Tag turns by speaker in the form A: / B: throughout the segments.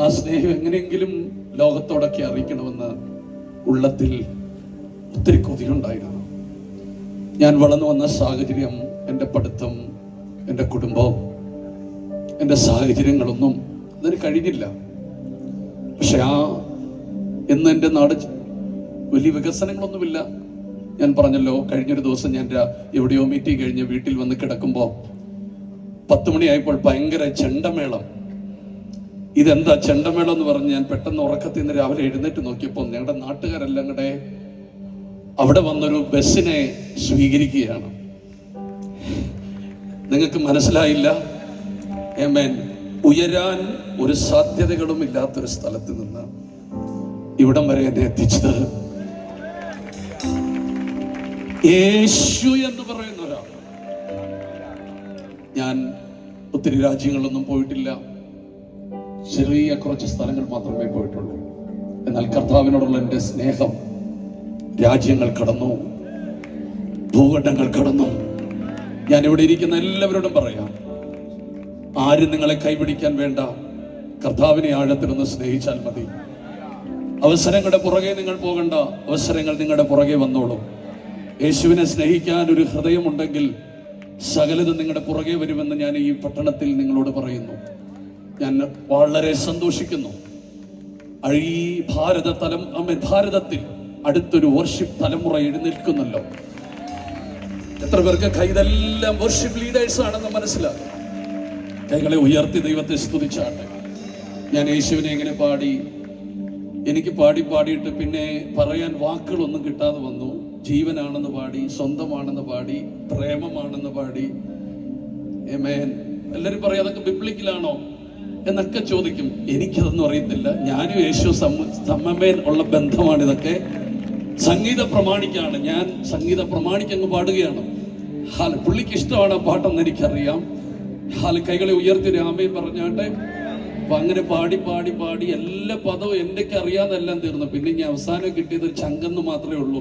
A: ആ സ്നേഹം എങ്ങനെയെങ്കിലും ലോകത്തോടൊക്കെ അറിയിക്കണമെന്ന് ഉള്ളത്തിൽ ഒത്തിരി കൊതിയുണ്ടായിരുന്നു. ഞാൻ വളർന്നു വന്ന സാഹചര്യം എന്റെ പഠിത്തം എന്റെ കുടുംബം എന്റെ സാഹചര്യങ്ങളൊന്നും അതിന് കഴിഞ്ഞില്ല. പക്ഷെ ആ ഇന്ന് എന്റെ നാട് വലിയ വികസനങ്ങളൊന്നുമില്ല. ഞാൻ പറഞ്ഞല്ലോ കഴിഞ്ഞൊരു ദിവസം ഞാൻ എവിടെയോ മീറ്റിംഗ് കഴിഞ്ഞ് വീട്ടിൽ വന്ന് കിടക്കുമ്പോൾ പത്ത് മണിയായപ്പോൾ ഭയങ്കര ചെണ്ടമേളം ഇതെന്താ ചെണ്ടമേളം എന്ന് പറഞ്ഞ് ഞാൻ പെട്ടെന്ന് ഉറക്കത്തിൽ നിന്ന് രാവിലെ എഴുന്നേറ്റ് നോക്കിയപ്പോൾ ഞങ്ങളുടെ നാട്ടുകാരെല്ലാം കൂടെ അവിടെ വന്നൊരു ബസ്സിനെ സ്വീകരിക്കുകയാണ്. നിങ്ങൾക്ക് മനസ്സിലായില്ല? ഉയരാൻ ഒരു സാധ്യതകളും ഇല്ലാത്തൊരു സ്ഥലത്ത് നിന്ന് ഇവിടം വരെ എന്നെ എത്തിച്ചത്. യേശു എന്ന് പറയുന്ന ഒരാൾ. ഞാൻ ഒത്തിരി രാജ്യങ്ങളൊന്നും പോയിട്ടില്ല. ചെറിയ കുറച്ച് സ്ഥലങ്ങൾ മാത്രമേ പോയിട്ടുള്ളൂ. എന്നാൽ കർത്താവിനോടുള്ള എന്റെ സ്നേഹം രാജ്യങ്ങൾ കടന്നു ഭൂഖണ്ഡങ്ങൾ കടന്നു. ഞാൻ ഇവിടെ ഇരിക്കുന്ന എല്ലാവരോടും പറയാം ആരും നിങ്ങളെ കൈപിടിക്കാൻ വേണ്ട. കർത്താവിനെ ആഴത്തിലൊന്ന് സ്നേഹിച്ചാൽ മതി. അവസരങ്ങളുടെ പുറകെ നിങ്ങൾ പോകണ്ട അവസരങ്ങൾ നിങ്ങളുടെ പുറകെ വന്നോളും. യേശുവിനെ സ്നേഹിക്കാൻ ഒരു ഹൃദയമുണ്ടെങ്കിൽ സകലതും നിങ്ങളുടെ പുറകെ വരുമെന്ന് ഞാൻ ഈ പട്ടണത്തിൽ നിങ്ങളോട് പറയുന്നു. ഞാൻ വളരെ സന്തോഷിക്കുന്നു. ഈ ഭാരത തലം ഭാരതത്തിൽ അടുത്തൊരു വർഷിപ്പ് തലമുറ എഴുന്നേൽക്കുന്നല്ലോ. എത്ര പേർക്ക് കൈതെല്ലാം വർഷിപ്പ് ലീഡേഴ്സ് ആണെന്ന് മനസ്സിലാക്കും കൈകളെ ഉയർത്തി ദൈവത്തെ സ്തുതിച്ചാട്ടെ. ഞാൻ യേശുവിനെ എങ്ങനെ പാടി എനിക്ക് പാടി പാടിയിട്ട് പിന്നെ പറയാൻ വാക്കുകളൊന്നും കിട്ടാതെ വന്നു. ജീവനാണെന്ന് പാടി സ്വന്തമാണെന്ന് പാടി പ്രേമമാണെന്ന് പാടി. എല്ലാരും പറയും അതൊക്കെ ബിബ്ലിക്കലാണോ എന്നൊക്കെ ചോദിക്കും. എനിക്കതൊന്നും അറിയത്തില്ല. ഞാനും യേശു സമ്മമേൽ ഉള്ള ബന്ധമാണ് ഇതൊക്കെ. സംഗീത പ്രമാണിക്കാണ്. ഞാൻ സംഗീത പ്രമാണിക്ക് അങ്ങ് പാടുകയാണ്. ഹാൽ പുള്ളിക്ക് ഇഷ്ടമാണ് ആ പാട്ടെന്ന് എനിക്കറിയാം. ഹാൽ കൈകളെ ഉയർത്തി രാമയും പറഞ്ഞാട്ടെ അപ്പൊ അങ്ങനെ പാടി പാടി പാടി എല്ലാ പദവും എന്റെക്ക് അറിയാതെല്ലാം തീർന്നു. പിന്നെ ഞാൻ അവസാനം കിട്ടിയത് ചങ്കെന്ന് മാത്രമേ ഉള്ളൂ.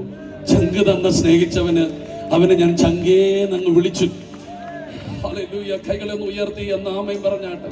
A: ചങ്ക് തന്ന സ്നേഹിച്ചവന് അവനെ ഞാൻ ചങ്കേന്നങ്ങ് വിളിച്ചു. കൈകളെ ഒന്ന് ഉയർത്തി എന്ന് ആമയും പറഞ്ഞാട്ടെ.